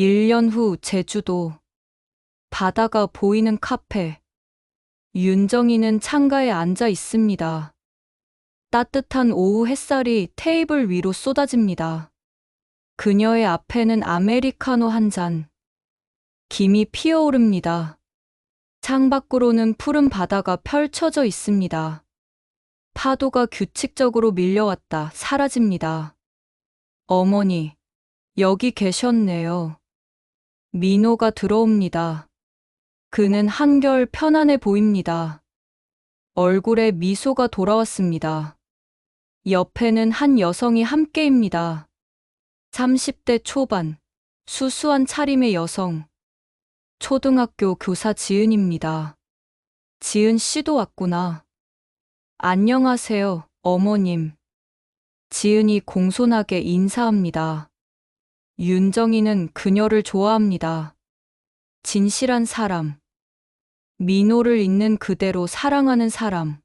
1년 후 제주도 바다가 보이는 카페 윤정이는 창가에 앉아 있습니다. 따뜻한 오후 햇살이 테이블 위로 쏟아집니다. 그녀의 앞에는 아메리카노 한 잔. 김이 피어오릅니다. 창밖으로는 푸른 바다가 펼쳐져 있습니다. 파도가 규칙적으로 밀려왔다 사라집니다. 어머니, 여기 계셨네요. 민호가 들어옵니다. 그는 한결 편안해 보입니다. 얼굴에 미소가 돌아왔습니다. 옆에는 한 여성이 함께입니다. 30대 초반, 수수한 차림의 여성. 초등학교 교사 지은입니다. 지은 씨도 왔구나. 안녕하세요, 어머님. 지은이 공손하게 인사합니다. 윤정이는 그녀를 좋아합니다. 진실한 사람. 민호를 있는 그대로 사랑하는 사람.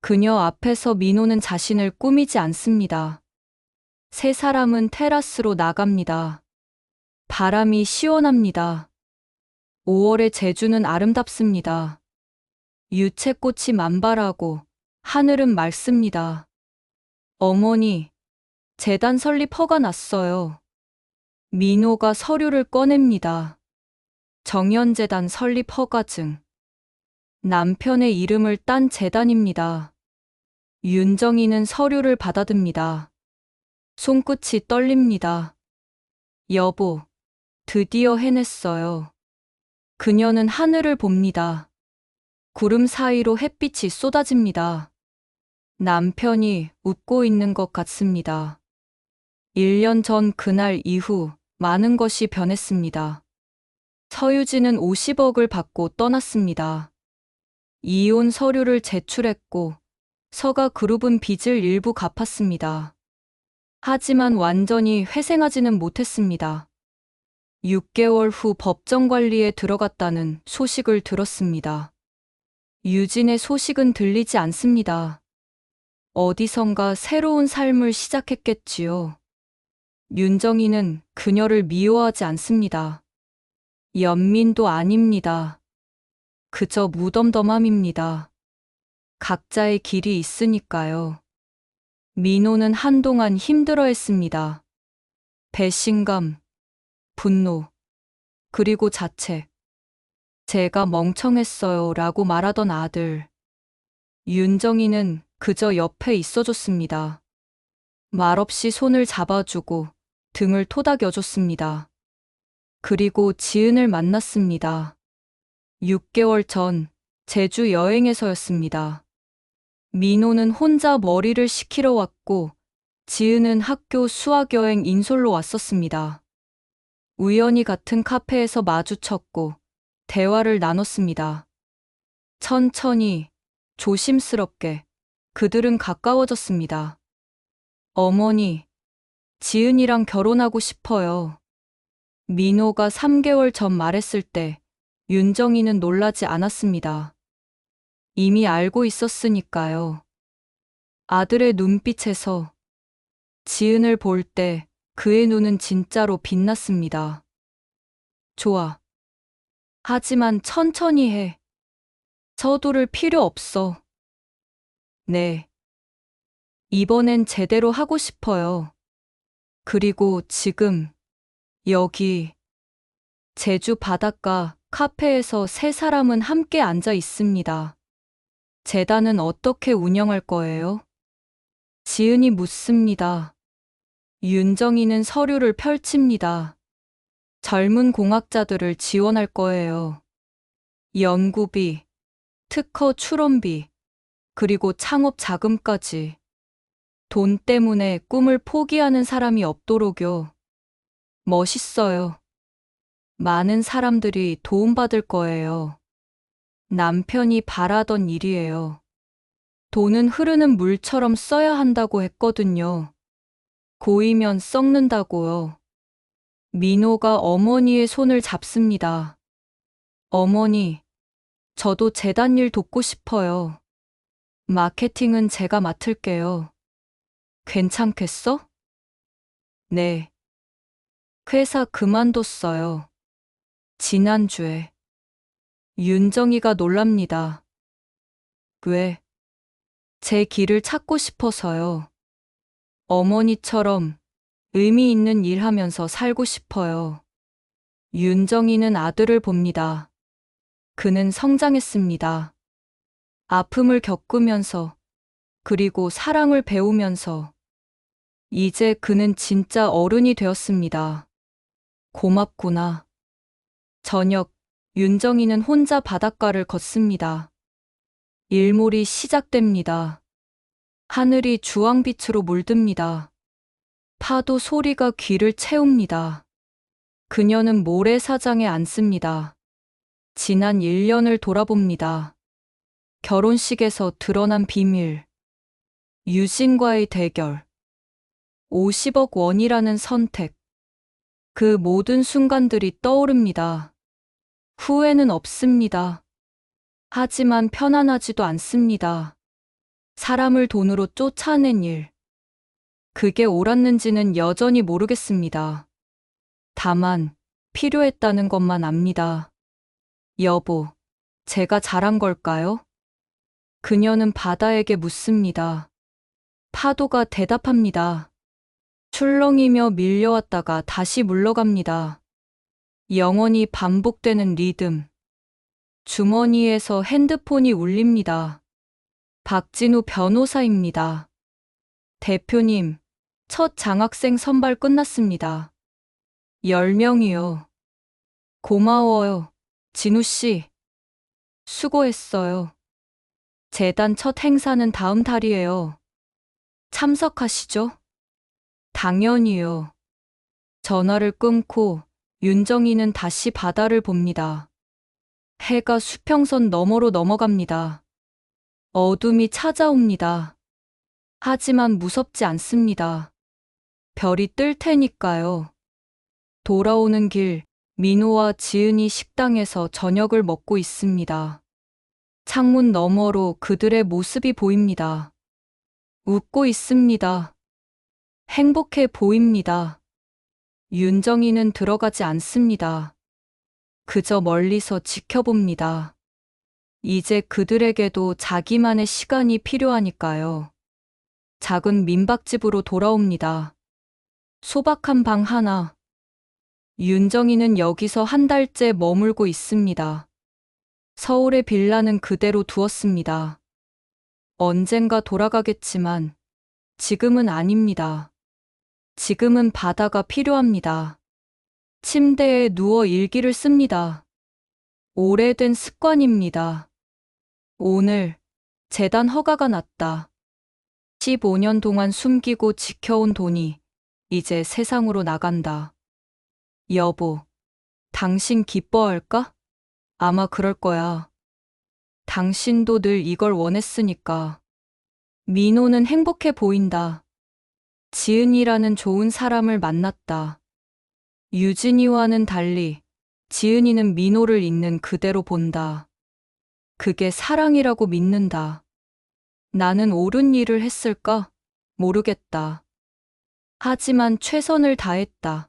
그녀 앞에서 민호는 자신을 꾸미지 않습니다. 세 사람은 테라스로 나갑니다. 바람이 시원합니다. 5월의 제주는 아름답습니다. 유채꽃이 만발하고 하늘은 맑습니다. 어머니, 재단 설립 허가 났어요. 민호가 서류를 꺼냅니다. 정연재단 설립 허가증. 남편의 이름을 딴 재단입니다. 윤정이는 서류를 받아듭니다. 손끝이 떨립니다. 여보, 드디어 해냈어요. 그녀는 하늘을 봅니다. 구름 사이로 햇빛이 쏟아집니다. 남편이 웃고 있는 것 같습니다. 1년 전 그날 이후 많은 것이 변했습니다. 서유진은 50억을 받고 떠났습니다. 이혼 서류를 제출했고 서가 그룹은 빚을 일부 갚았습니다. 하지만 완전히 회생하지는 못했습니다. 6개월 후 법정 관리에 들어갔다는 소식을 들었습니다. 유진의 소식은 들리지 않습니다. 어디선가 새로운 삶을 시작했겠지요. 윤정이는 그녀를 미워하지 않습니다. 연민도 아닙니다. 그저 무덤덤함입니다. 각자의 길이 있으니까요. 민호는 한동안 힘들어 했습니다. 배신감, 분노, 그리고 자책. 제가 멍청했어요 라고 말하던 아들. 윤정이는 그저 옆에 있어줬습니다. 말없이 손을 잡아주고 등을 토닥여줬습니다. 그리고 지은을 만났습니다. 6개월 전 제주 여행에서였습니다. 민호는 혼자 머리를 식히러 왔고 지은은 학교 수학여행 인솔로 왔었습니다. 우연히 같은 카페에서 마주쳤고 대화를 나눴습니다. 천천히, 조심스럽게 그들은 가까워졌습니다. 어머니, 지은이랑 결혼하고 싶어요. 민호가 3개월 전 말했을 때 윤정이는 놀라지 않았습니다. 이미 알고 있었으니까요. 아들의 눈빛에서 지은을 볼 때 그의 눈은 진짜로 빛났습니다. 좋아. 하지만 천천히 해. 서두를 필요 없어. 네. 이번엔 제대로 하고 싶어요. 그리고 지금, 여기, 제주 바닷가 카페에서 세 사람은 함께 앉아 있습니다. 재단은 어떻게 운영할 거예요? 지은이 묻습니다. 윤정이는 서류를 펼칩니다. 젊은 공학자들을 지원할 거예요. 연구비, 특허 출원비, 그리고 창업 자금까지. 돈 때문에 꿈을 포기하는 사람이 없도록요. 멋있어요. 많은 사람들이 도움받을 거예요. 남편이 바라던 일이에요. 돈은 흐르는 물처럼 써야 한다고 했거든요. 고이면 썩는다고요. 민호가 어머니의 손을 잡습니다. 어머니, 저도 재단 일 돕고 싶어요. 마케팅은 제가 맡을게요. 괜찮겠어? 네. 회사 그만뒀어요. 지난주에. 윤정이가 놀랍니다. 왜? 제 길을 찾고 싶어서요. 어머니처럼 의미 있는 일 하면서 살고 싶어요. 윤정이는 아들을 봅니다. 그는 성장했습니다. 아픔을 겪으면서, 그리고 사랑을 배우면서, 이제 그는 진짜 어른이 되었습니다. 고맙구나. 저녁, 윤정이는 혼자 바닷가를 걷습니다. 일몰이 시작됩니다. 하늘이 주황빛으로 물듭니다. 파도 소리가 귀를 채웁니다. 그녀는 모래사장에 앉습니다. 지난 1년을 돌아봅니다. 결혼식에서 드러난 비밀. 유진과의 대결. 50억 원이라는 선택. 그 모든 순간들이 떠오릅니다. 후회는 없습니다. 하지만 편안하지도 않습니다. 사람을 돈으로 쫓아낸 일. 그게 옳았는지는 여전히 모르겠습니다. 다만, 필요했다는 것만 압니다. 여보, 제가 잘한 걸까요? 그녀는 바다에게 묻습니다. 파도가 대답합니다. 출렁이며 밀려왔다가 다시 물러갑니다. 영원히 반복되는 리듬. 주머니에서 핸드폰이 울립니다. 박진우 변호사입니다. 대표님, 첫 장학생 선발 끝났습니다. 10명이요. 고마워요, 진우 씨. 수고했어요. 재단 첫 행사는 다음 달이에요. 참석하시죠? 당연히요. 전화를 끊고 윤정이는 다시 바다를 봅니다. 해가 수평선 너머로 넘어갑니다. 어둠이 찾아옵니다. 하지만 무섭지 않습니다. 별이 뜰 테니까요. 돌아오는 길, 민호와 지은이 식당에서 저녁을 먹고 있습니다. 창문 너머로 그들의 모습이 보입니다. 웃고 있습니다. 행복해 보입니다. 윤정이는 들어가지 않습니다. 그저 멀리서 지켜봅니다. 이제 그들에게도 자기만의 시간이 필요하니까요. 작은 민박집으로 돌아옵니다. 소박한 방 하나. 윤정이는 여기서 한 달째 머물고 있습니다. 서울의 빌라는 그대로 두었습니다. 언젠가 돌아가겠지만 지금은 아닙니다. 지금은 바다가 필요합니다. 침대에 누워 일기를 씁니다. 오래된 습관입니다. 오늘 재단 허가가 났다. 15년 동안 숨기고 지켜온 돈이 이제 세상으로 나간다. 여보, 당신 기뻐할까? 아마 그럴 거야. 당신도 늘 이걸 원했으니까. 민호는 행복해 보인다. 지은이라는 좋은 사람을 만났다. 유진이와는 달리 지은이는 민호를 있는 그대로 본다. 그게 사랑이라고 믿는다. 나는 옳은 일을 했을까? 모르겠다. 하지만 최선을 다했다.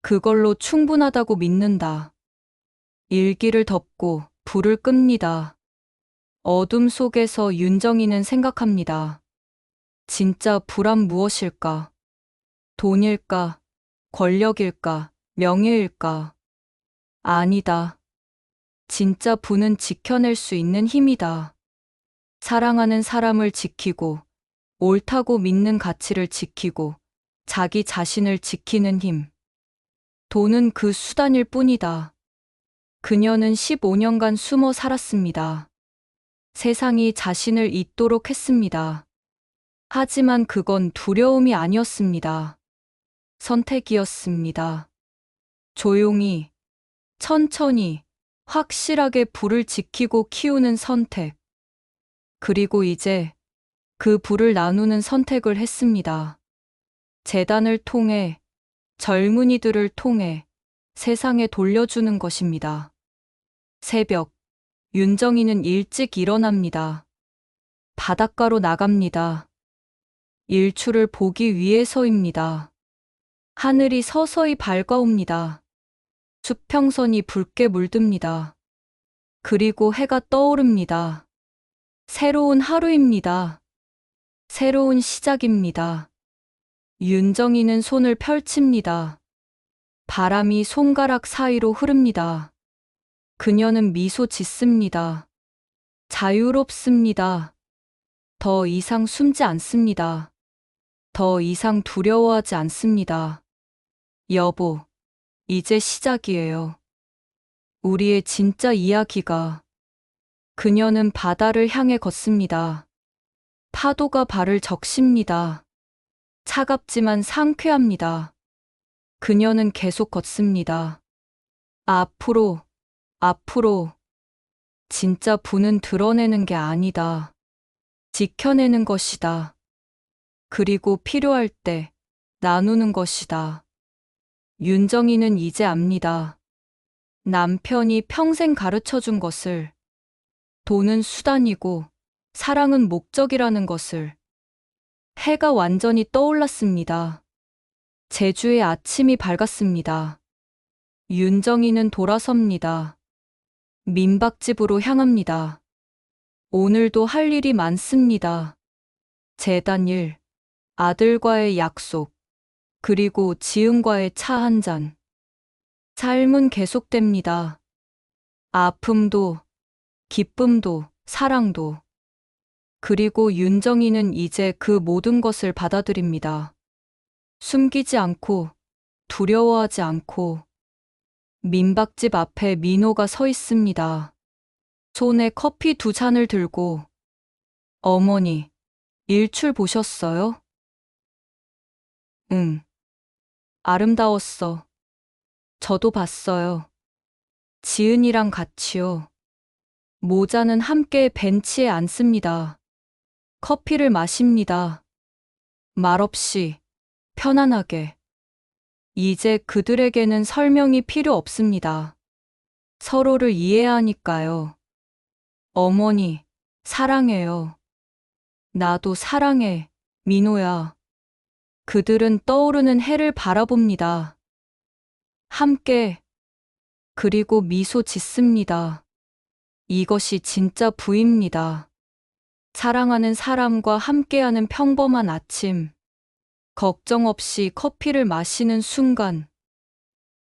그걸로 충분하다고 믿는다. 일기를 덮고 불을 끕니다. 어둠 속에서 윤정이는 생각합니다. 진짜 불안 무엇일까? 돈일까? 권력일까? 명예일까? 아니다. 진짜 부는 지켜낼 수 있는 힘이다. 사랑하는 사람을 지키고, 옳다고 믿는 가치를 지키고, 자기 자신을 지키는 힘. 돈은 그 수단일 뿐이다. 그녀는 15년간 숨어 살았습니다. 세상이 자신을 잊도록 했습니다. 하지만 그건 두려움이 아니었습니다. 선택이었습니다. 조용히, 천천히, 확실하게 불을 지키고 키우는 선택. 그리고 이제 그 불을 나누는 선택을 했습니다. 재단을 통해, 젊은이들을 통해 세상에 돌려주는 것입니다. 새벽, 윤정이는 일찍 일어납니다. 바닷가로 나갑니다. 일출을 보기 위해서입니다. 하늘이 서서히 밝아옵니다. 수평선이 붉게 물듭니다. 그리고 해가 떠오릅니다. 새로운 하루입니다. 새로운 시작입니다. 윤정이는 손을 펼칩니다. 바람이 손가락 사이로 흐릅니다. 그녀는 미소 짓습니다. 자유롭습니다. 더 이상 숨지 않습니다. 더 이상 두려워하지 않습니다. 여보, 이제 시작이에요. 우리의 진짜 이야기가. 그녀는 바다를 향해 걷습니다. 파도가 발을 적십니다. 차갑지만 상쾌합니다. 그녀는 계속 걷습니다. 앞으로, 앞으로. 진짜 부는 드러내는 게 아니다. 지켜내는 것이다. 그리고 필요할 때 나누는 것이다. 윤정이는 이제 압니다. 남편이 평생 가르쳐 준 것을 돈은 수단이고 사랑은 목적이라는 것을 해가 완전히 떠올랐습니다. 제주의 아침이 밝았습니다. 윤정이는 돌아섭니다. 민박집으로 향합니다. 오늘도 할 일이 많습니다. 재단 일, 아들과의 약속, 그리고 지은과의 차 한 잔. 삶은 계속됩니다. 아픔도, 기쁨도, 사랑도. 그리고 윤정이는 이제 그 모든 것을 받아들입니다. 숨기지 않고, 두려워하지 않고. 민박집 앞에 민호가 서 있습니다. 손에 커피 두 잔을 들고. 어머니, 일출 보셨어요? 응. 아름다웠어. 저도 봤어요. 지은이랑 같이요. 모자는 함께 벤치에 앉습니다. 커피를 마십니다. 말없이, 편안하게. 이제 그들에게는 설명이 필요 없습니다. 서로를 이해하니까요. 어머니, 사랑해요. 나도 사랑해, 민호야. 그들은 떠오르는 해를 바라봅니다. 함께, 그리고 미소 짓습니다. 이것이 진짜 부입니다. 사랑하는 사람과 함께하는 평범한 아침. 걱정 없이 커피를 마시는 순간.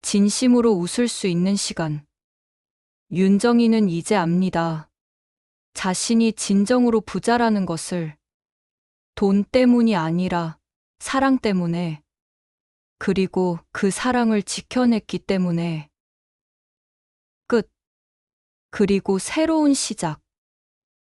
진심으로 웃을 수 있는 시간. 윤정이는 이제 압니다. 자신이 진정으로 부자라는 것을. 돈 때문이 아니라 사랑 때문에. 그리고 그 사랑을 지켜냈기 때문에. 끝. 그리고 새로운 시작.